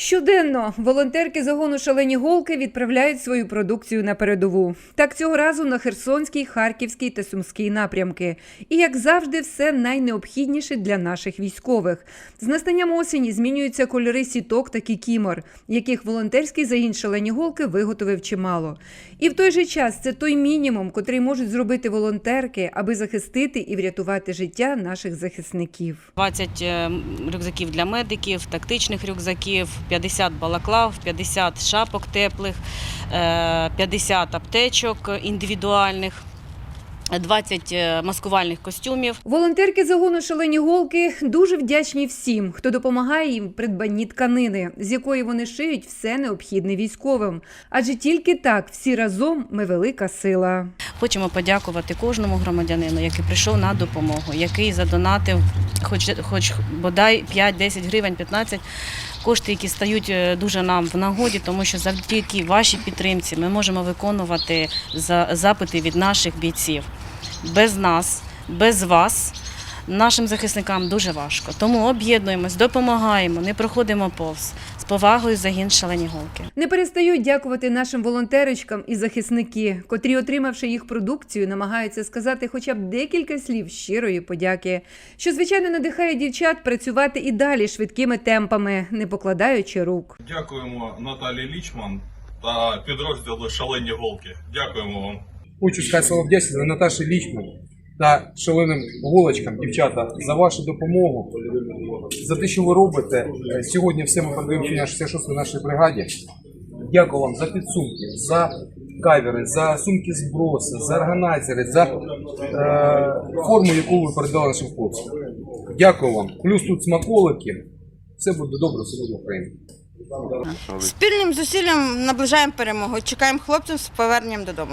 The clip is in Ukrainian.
Щоденно волонтерки загону шалені голки відправляють свою продукцію на передову. Так цього разу на Херсонський, Харківський та Сумський напрямки. І як завжди, все найнеобхідніше для наших військових. З настанням осені змінюються кольори сіток та кікімор, яких волонтерський загін шалені голки виготовив чимало. І в той же час це той мінімум, котрий можуть зробити волонтерки, аби захистити і врятувати життя наших захисників. 20 е, рюкзаків для медиків, тактичних рюкзаків, 50 балаклав, 50 шапок теплих, е, 50 аптечок індивідуальних, 20 е, маскувальних костюмів. Волонтерки загону шалені голки дуже вдячні всім, хто допомагає їм в придбанні тканини, з якої вони шиють все необхідне військовим. Адже тільки так всі разом ми велика сила. Хочемо подякувати кожному громадянину, який прийшов на допомогу, який задонатив хоч, хоч бодай 5, 10 гривень, 15 кошти, які стають е, дуже нам в нагоді, тому що завдяки вашій підтримці ми можемо виконувати за- запити від наших бійців. Без нас, без вас. Нашим захисникам дуже важко. Тому об'єднуємось, допомагаємо, не проходимо повз. З повагою загін шалені голки. Не перестають дякувати нашим волонтерочкам і захисники, котрі, отримавши їх продукцію, намагаються сказати хоча б декілька слів щирої подяки, що звичайно надихає дівчат працювати і далі швидкими темпами, не покладаючи рук. Дякуємо Наталі Лічман та підрозділу Шалені Голки. Дякуємо вам. Хочу сказати слова вдячності Наташі Лічман та шаленим голочкам, дівчата, за вашу допомогу, за те, що ви робите. Сьогодні все ми передаємо сьогодні 66 нашій бригаді. Дякую вам за підсумки, за кавери, за сумки зброси, за органайзери, за е, форму, яку ви передали нашим хлопцям. Дякую вам. Плюс тут смаколики. Все буде добре, все буде Україна. Спільним зусиллям наближаємо перемогу. Чекаємо хлопців з поверненням додому.